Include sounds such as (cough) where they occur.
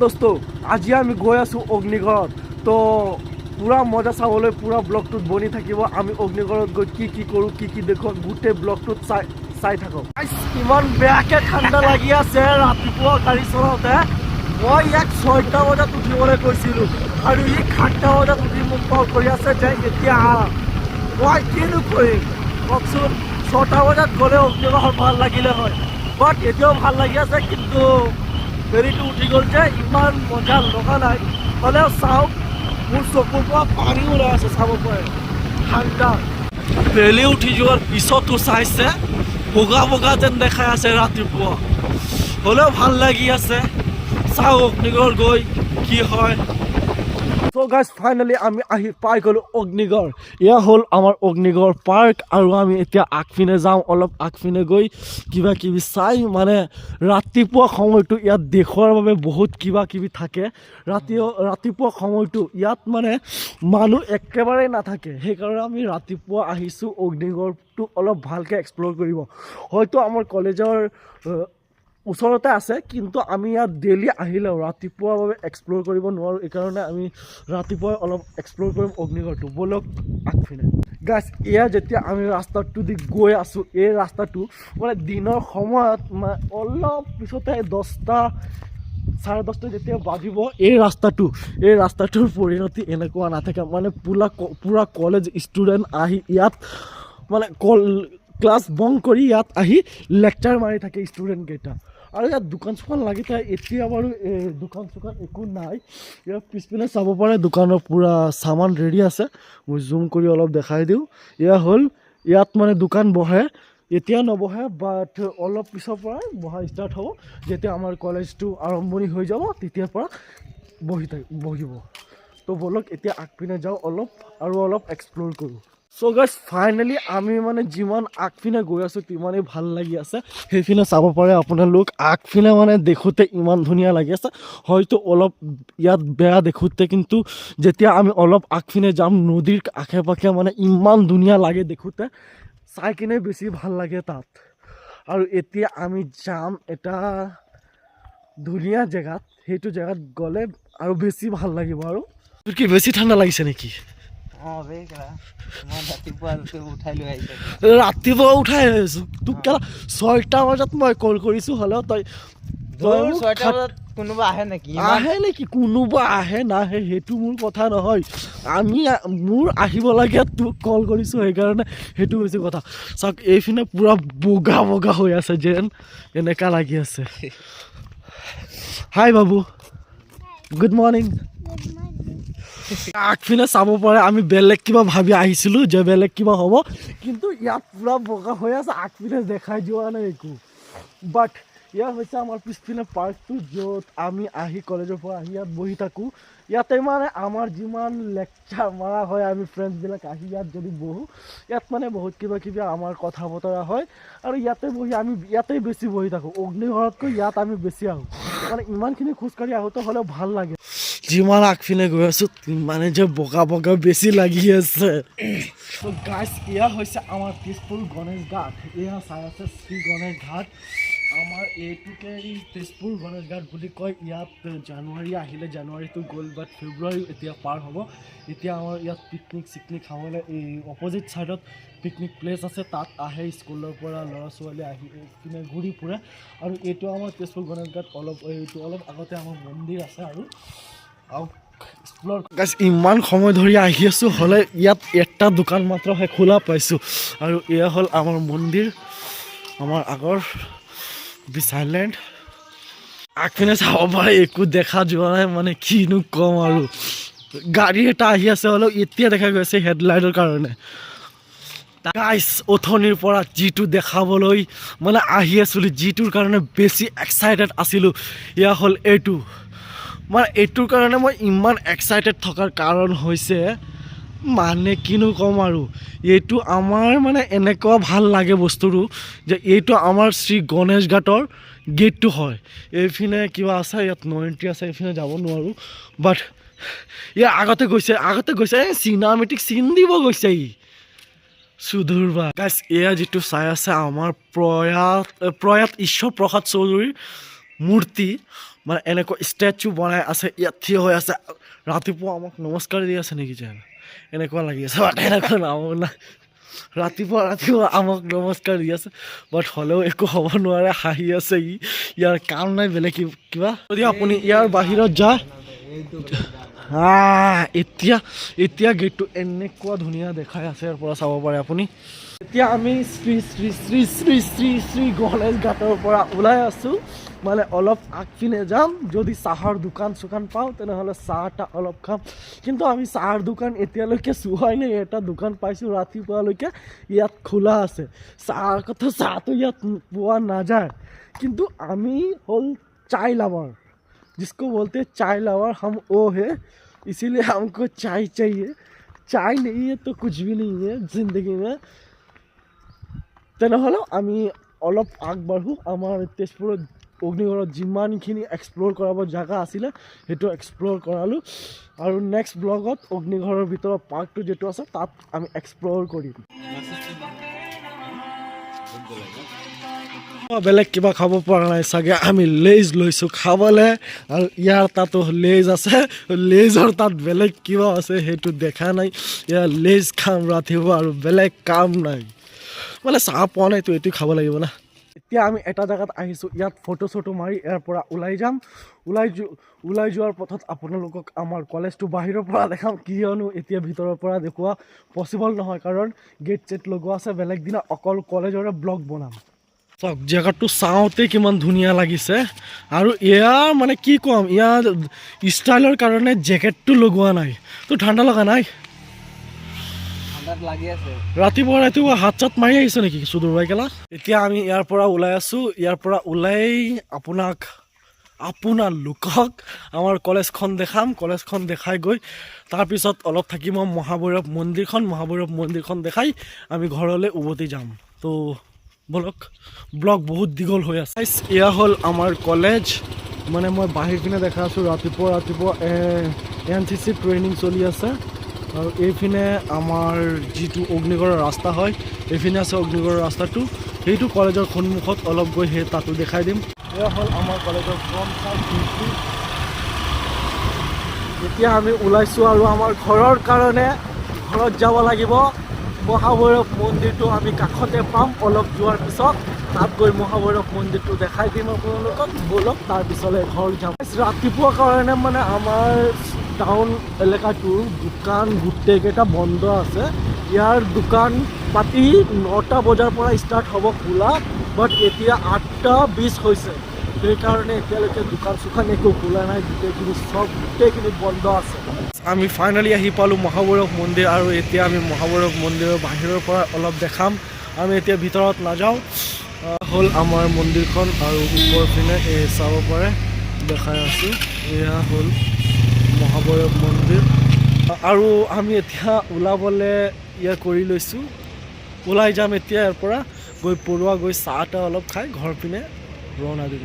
দোস্ত আজি আমি গৈ আছোঁ অগ্নিগড় তো পূৰা মজা চাবলৈ পূৰা ব্লগটোত বনি থাকিব আমি অগ্নিগড়ত গৈ কি কি কৰোঁ কি কি দেখোঁ গোটেই ব্লগটোত চাই চাই Guys, ইমান বেয়াকৈ ঠাণ্ডা লাগি আছে ৰাতিপুৱা গাড়ী চলাওঁতে মই ইয়াক ছয়টা বজাত উঠিবলৈ কৈছিলোঁ আৰু ই সাতটা বজাত উঠি মোক কল কৰি আছে যে এতিয়া আহ মই কিনো কৰিম কওকচোন ছটা বজাত গ'লে অগ্নিগড় ভালো লাগিলে হয় বাট এতিয়াও ভালো লাগি আছে কিন্তু ফেৰীটো উঠি গ'ল যে ইমান মজা লগা নাই। মানে চাওক, মোৰ চকুৰ পৰা পানী ওলাই আছে চাব পাৰে। ঠাণ্ডা। বেলি উঠি যোৱাৰ পিছতো চাইছে, বগা বগা যেন দেখাই আছে ৰাতিপুৱা। হ'লেও ভালো লাগি আছে। চাওঁ অগ্নিগড় গৈ কি হয়। চ' গাইজ ফাইনেলি আমি আহি পাই গ'লোঁ অগ্নিগড়। এয়া হ'ল আমাৰ অগ্নিগড় পাৰ্ক আৰু আমি এতিয়া আগপিনে যাওঁ অলপ আগপিনে গৈ কিবা কিবি চাই মানে ৰাতিপুৱা সময়টো ইয়াত দেখুৱাৰ বাবে বহুত কিবা কিবি থাকে। ৰাতি ৰাতিপুৱা সময়টো ইয়াত মানে মানুহ একেবাৰে নাথাকে। সেইকাৰণে আমি ৰাতিপুৱা আহিছোঁ অগ্নিগড়টো অলপ ভালকৈ এক্সপ্ল'ৰ কৰিব। হয়তো আমাৰ কলেজৰ ওচৰতে আছে, কিন্তু আমি ইয়াত ডেইলি আহিলেও ৰাতিপুৱা বাবে এক্সপ্ল'ৰ কৰিব নোৱাৰোঁ। এইকাৰণে আমি ৰাতিপুৱাই অলপ এক্সপ্ল'ৰ কৰিম অগ্নিগড়টো ব'লক আগপিনে। গাছ এয়া যেতিয়া আমি ৰাস্তাটো দি গৈ আছোঁ, এই ৰাস্তাটো মানে দিনৰ সময়ত মানে অলপ পিছতে দহটা, চাৰে দহটা যেতিয়া বাজিব, এই ৰাস্তাটো, এই ৰাস্তাটোৰ পৰিণতি এনেকুৱা নাথাকে। মানে পুৰা পূৰা কলেজ ষ্টুডেণ্ট আহি ইয়াত মানে কল ক্লাছ বং কৰি ইয়াত আহি লেকচাৰ মাৰি থাকে ষ্টুডেণ্টকেইটা আৰু ইয়াত দোকান চোকান লাগি থাকে এতিয়া বাৰু দোকান চোকান একো নাই। ইয়াৰ পিছপিনে চাব পাৰে দোকানৰ পূৰা চামান ৰেডি আছে। মই জুম কৰি অলপ দেখাই দিওঁ। এয়া হ'ল ইয়াত মানে দোকান বহে। এতিয়া নবহে বাট অলপ পিছৰ পৰাই বহা ষ্টাৰ্ট হ'ব। যেতিয়া আমাৰ কলেজটো আৰম্ভণি হৈ যাব তেতিয়াৰ পৰা বহি থাক বহিব। তো ব'লক এতিয়া আগপিনে যাওঁ অলপ আৰু অলপ এক্সপ্ল'ৰ কৰোঁ। চ' গাইজ ফাইনেলি আমি মানে যিমান আগপিনে গৈ আছোঁ, তিমানেই ভালো লাগি আছে। সেইপিনে চাব পাৰে আপোনালোক আগপিনে মানে দেখোঁতে ইমান ধুনীয়া লাগি আছে। হয়তো অলপ ইয়াত বেয়া দেখোঁতে, কিন্তু যেতিয়া আমি অলপ আগপিনে যাম, নদীৰ আশে পাশে মানে ইমান ধুনীয়া লাগে দেখোঁতে। চাই কিনে বেছি ভালো লাগে তাত। আৰু এতিয়া আমি যাম এটা ধুনীয়া জেগাত। সেইটো জেগাত গ'লে আৰু বেছি ভালো লাগিব আৰু। কি বেছি ঠাণ্ডা লাগিছে নেকি? ৰাতিপুৱা উঠাই আহিছে। তোক কেলা ছয়টা বজাত মই কল কৰিছোঁ হ'লেও তই তই ছয়টা বজাত কোনোবা আহে নেকি? আহে নেকি? কোনোবা আহে নাহে সেইটো মোৰ কথা নহয়। আমি মোৰ আহিব লাগে তোক কল কৰিছোঁ সেইকাৰণে সেইটো হৈছে কথা। চাওক এইপিনে পূৰা বগা বগা হৈ আছে যেন এনেকা লাগি আছে। (laughs) হাই বাবু। Good morning. আগপিনে চাব পাৰে, আমি বেলেগ কিবা ভাবি আহিছিলোঁ যে বেলেগ কিবা হ'ব। কিন্তু ইয়াত পূৰা বগা হৈ আছে আগপিনে দেখাই যোৱা নাই একো। বাট ইয়াত হৈছে আমাৰ পিছপিনে পাৰ্কটো, য'ত আমি আহি কলেজৰ পৰা আহি ইয়াত বহি থাকোঁ। ইয়াতে মানে আমাৰ যিমান লেকচাৰ মাৰা হয়, আমি ফ্ৰেণ্ডছবিলাক আহি ইয়াত যদি বহোঁ, ইয়াত মানে বহুত কিবা কিবি আমাৰ কথা বতৰা হয়। আৰু ইয়াতে বহি আমি, ইয়াতেই বেছি বহি থাকোঁ। অগ্নিঘৰতকৈ ইয়াত আমি বেছি আহোঁ। মানে ইমানখিনি খোজকাঢ়ি আহোঁতে হ'লেও ভালো লাগে। যিমান আগপিনে গৈ আছোঁ মানে যে বগা বগা বেছি লাগি আছে। এয়া হৈছে আমাৰ তেজপুৰ গণেশ ঘাট এয়া চাই আছে শ্ৰী গণেশ ঘাট আমাৰ এইটোকে এই তেজপুৰ গণেশ ঘাট বুলি কয়। ইয়াত জানুৱাৰী আহিলে জানুৱাৰীটো গ'ল বাট ফেব্ৰুৱাৰী এতিয়া পাৰ হ'ব। এতিয়া আমাৰ ইয়াত পিকনিক চিকনিক খাবলৈ এই অপজিট ছাইডত পিকনিক প্লেচ আছে। তাত আহে স্কুলৰ পৰা ল'ৰা ছোৱালী আহি পিনে ঘূৰি ফুৰে। আৰু এইটো আমাৰ তেজপুৰ গণেশ ঘাট অলপ এইটো অলপ আগতে আমাৰ মন্দিৰ আছে আৰু। আৰু ইমান সময় ধৰি আহি আছোঁ হ'লে ইয়াত এটা দোকান মাত্ৰহে খোলা পাইছোঁ। আৰু এয়া হ'ল আমাৰ মন্দিৰ আমাৰ আগৰ বিচাইলেণ্ড আগপিনে চাব পাৰে একো দেখা যোৱা নাই মানে কিনো ক'ম আৰু। গাড়ী এটা আহি আছে হ'লেও এতিয়া দেখা গৈছে হেডলাইটৰ কাৰণে। গাইছ অথনিৰ পৰা যিটো দেখাবলৈ মানে আহি আছিলোঁ যিটোৰ কাৰণে বেছি এক্সাইটেড আছিলোঁ এয়া হ'ল এইটো। মানে এইটোৰ কাৰণে মই ইমান এক্সাইটেড থকাৰ কাৰণ হৈছে মানে কিনো ক'ম আৰু। এইটো আমাৰ মানে এনেকুৱা ভালো লাগে বস্তুটো যে এইটো আমাৰ শ্ৰী গণেশ ঘাটৰ গেটটো হয়। এইপিনে কিবা আছে, ইয়াত ন এণ্ট্ৰি আছে, এইপিনে যাব নোৱাৰোঁ। বাট ইয়াৰ আগতে গৈছে আগতে গৈছে চিনামেটিক চিন দিব গৈছে ই। সুধুৰ বা। গাইছ এয়া যিটো চাই আছে, আমাৰ প্ৰয়াত প্ৰয়াত ঈশ্বৰ প্ৰসাদ চৌধুৰীৰ মূৰ্তি। মানে এনেকুৱা ষ্টেচু বনাই আছে, ইয়াত থিয় হৈ আছে। ৰাতিপুৱা আমাক নমস্কাৰ দি আছে নেকি যেন এনেকুৱা লাগি আছে, বাট এনেকুৱা নামো নাই। ৰাতিপুৱা ৰাতিপুৱা আমাক নমস্কাৰ দি আছে, বাট হ'লেও একো হ'ব নোৱাৰে, হাঁহি আছে ই। ইয়াৰ কাম নাই, বেলেগ কিবা? যদি আপুনি ইয়াৰ বাহিৰত যায় এতিয়া এতিয়া গেটটো এনেকুৱা ধুনীয়া দেখাই আছে, ইয়াৰ পৰা চাব পাৰে আপুনি। এতিয়া আমি শ্ৰী শ্ৰী শ্ৰী শ্ৰী শ্ৰী শ্ৰী গণেশ ঘাটৰ পৰা ওলাই আছোঁ। মানে অলপ আগপিনে যাম, যদি চাহৰ দোকান চোকান পাওঁ, তেনেহ'লে চাহ তাহ অলপ খাম। কিন্তু আমি চাহৰ দোকান এতিয়ালৈকে চোৱাই নাই, এটা দোকান পাইছোঁ ৰাতিপুৱালৈকে, ইয়াত খোলা আছে। চাহৰ কথা চাহটো ইয়াত পোৱা নাযায়। কিন্তু আমি হ'ল চাই লাভাৰ। जिसको बोलते हैं चाय लवर हम वो है इसीलिए हमको चाय चाहिए চাই नहीं है तो कुछ भी नहीं है जिंदगी में তেনেহ'লে আমি অলপ আগবাঢ়োঁ আমাৰ তেজপুৰত অগ্নিগড়ত যিমানখিনি এক্সপ্ল'ৰ কৰাব জেগা আছিলে সেইটো এক্সপ্ল'ৰ কৰালোঁ আৰু নেক্সট ব্লগত অগ্নিগড়ৰ ভিতৰত পাৰ্কটো যিটো আছে তাত আমি এক্সপ্ল'ৰ কৰিম মই বেলেগ কিবা খাব পৰা নাই চাগে। আমি লেজ লৈছোঁ খাবলৈ। আৰু ইয়াৰ তাতো লেজ আছে। লেজৰ তাত বেলেগ কিবা আছে, সেইটো দেখা নাই। ইয়াৰ লেজ খাম ৰাতিপুৱা আৰু বেলেগ কাম নাই। মানে চাহ পোৱা নাইতো, এইটো খাব লাগিব না। এতিয়া আমি এটা জেগাত আহিছোঁ, ইয়াত ফটো চটো মাৰি ইয়াৰ পৰা ওলাই যাম। ওলাই ওলাই যোৱাৰ পথত আপোনালোকক আমাৰ কলেজটো বাহিৰৰ পৰা দেখাম কিয়নো এতিয়া ভিতৰৰ পৰা দেখুওৱা পচিবল নহয়। কাৰণ গেট চেট লগোৱা আছে, বেলেগ দিনা অকল কলেজৰে ব্লগ বনাম। চাওক জেগাটো চাওঁতে কিমান ধুনীয়া লাগিছে। আৰু ইয়াৰ মানে কি ক'ম ইয়াৰ ষ্টাইলৰ কাৰণে জেকেটটো লগোৱা নাই। তো ঠাণ্ডা লগা নাই? ৰাতিপুৱা ৰাতিপুৱা হাত চাত মাৰি আহিছে নেকি চুদুৰবাই কেলা এতিয়া আমি ইয়াৰ পৰা ওলাই আছোঁ ইয়াৰ পৰা ওলাই আপোনাক আপোনালোকক আমাৰ কলেজখন দেখাম কলেজখন দেখাই গৈ তাৰপিছত অলপ থাকি মই মহাভৈৰৱ মন্দিৰখন মহাভৈৰৱ মন্দিৰখন দেখাই আমি ঘৰলৈ উভতি যাম। তো বলক ব্লগ বহুত দীঘল হৈ আছে। এয়া হ'ল আমাৰ কলেজ। মানে মই বাহিৰ পিনে দেখা আছোঁ, ৰাতিপুৱা ৰাতিপুৱা এন চি চি ট্ৰেইনিং চলি আছে। আৰু এইপিনে আমাৰ যিটো অগ্নিগড়ৰ ৰাস্তা হয়, এইপিনে আছে অগ্নিগড়ৰ ৰাস্তাটো। সেইটো কলেজৰ সন্মুখত অলপ গৈ সেই তাতো দেখাই দিম। এয়া হ'ল আমাৰ কলেজৰ ফ্ৰণ্ট চাইড এতিয়া আমি ওলাইছোঁ আৰু আমাৰ ঘৰৰ কাৰণে ঘৰত যাব লাগিব। মহাভৈৰৱ মন্দিৰটো আমি কাষতে পাম, অলপ যোৱাৰ পিছত তাত গৈ মহাভৈৰৱ মন্দিৰটো দেখাই দিম আপোনালোকক। ব'লক, তাৰ পিছলৈ ঘৰ যাম। ৰাতিপুৱা কাৰণে মানে আমাৰ টাউন এলেকাটোৰ দোকান গোটেইকেইটা বন্ধ আছে। ইয়াৰ দোকান পাতি নটা বজাৰ পৰা ষ্টাৰ্ট হ'ব খোলা বাট এতিয়া আঠটা বিছ হৈছে। সেইকাৰণে এতিয়ালৈকে দোকান চোকান একো খোলা নাই, গোটেইখিনি চব, গোটেইখিনি বন্ধ আছে। আমি ফাইনেলি আহি পালোঁ মহাভৈৰৱ মন্দিৰ আৰু এতিয়া আমি মহাভৈৰৱ মন্দিৰৰ বাহিৰৰ পৰা অলপ দেখাম। আমি এতিয়া ভিতৰত নাযাওঁ। হ'ল আমাৰ মন্দিৰখন আৰু ওপৰ পিনে এই চাব পাৰে, দেখাই আছোঁ। এয়া হ'ল মহাভৈৰৱ মন্দিৰ। আৰু আমি এতিয়া ওলাবলৈ ইয়া কৰি লৈছোঁ। ওলাই যাম এতিয়া ইয়াৰ পৰা। গৈ পৰুৱা গৈ চাহ তাহ অলপ খাই ঘৰ পিনে ৰওনা দিম।